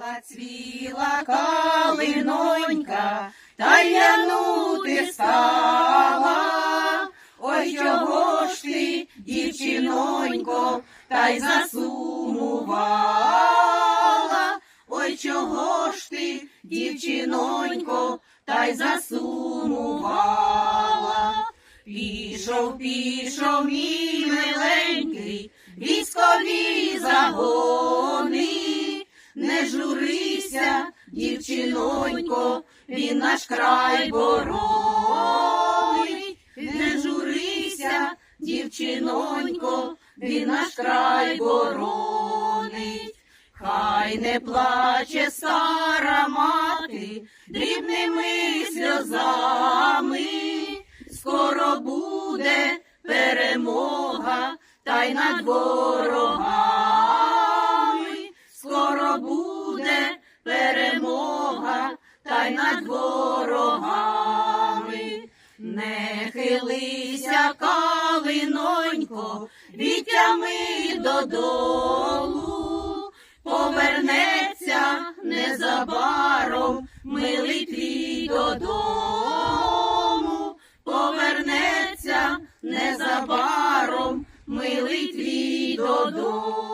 Цвіла, цвіла калинонька, та янути стала. Ой, чого ж ти, дівчинонько, та й засумувала. Ой, чого ж ти, дівчинонько, та й засумувала. Пішов, пішов мій миленький, військові загони. Дівчинонько, він наш край боронить. Не журися, дівчинонько, він наш край боронить. Хай не плаче стара мати дрібними сльозами. Скоро буде перемога, та й над ворогами. Скоро буде перемога, та й над ворогами. Не хилися, калинонько, вітями додолу, повернеться незабаром, милий твій додому, повернеться незабаром, милий твій додому.